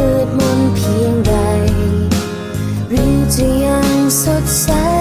มืดมนเพียงใด หรือจะยังสดใส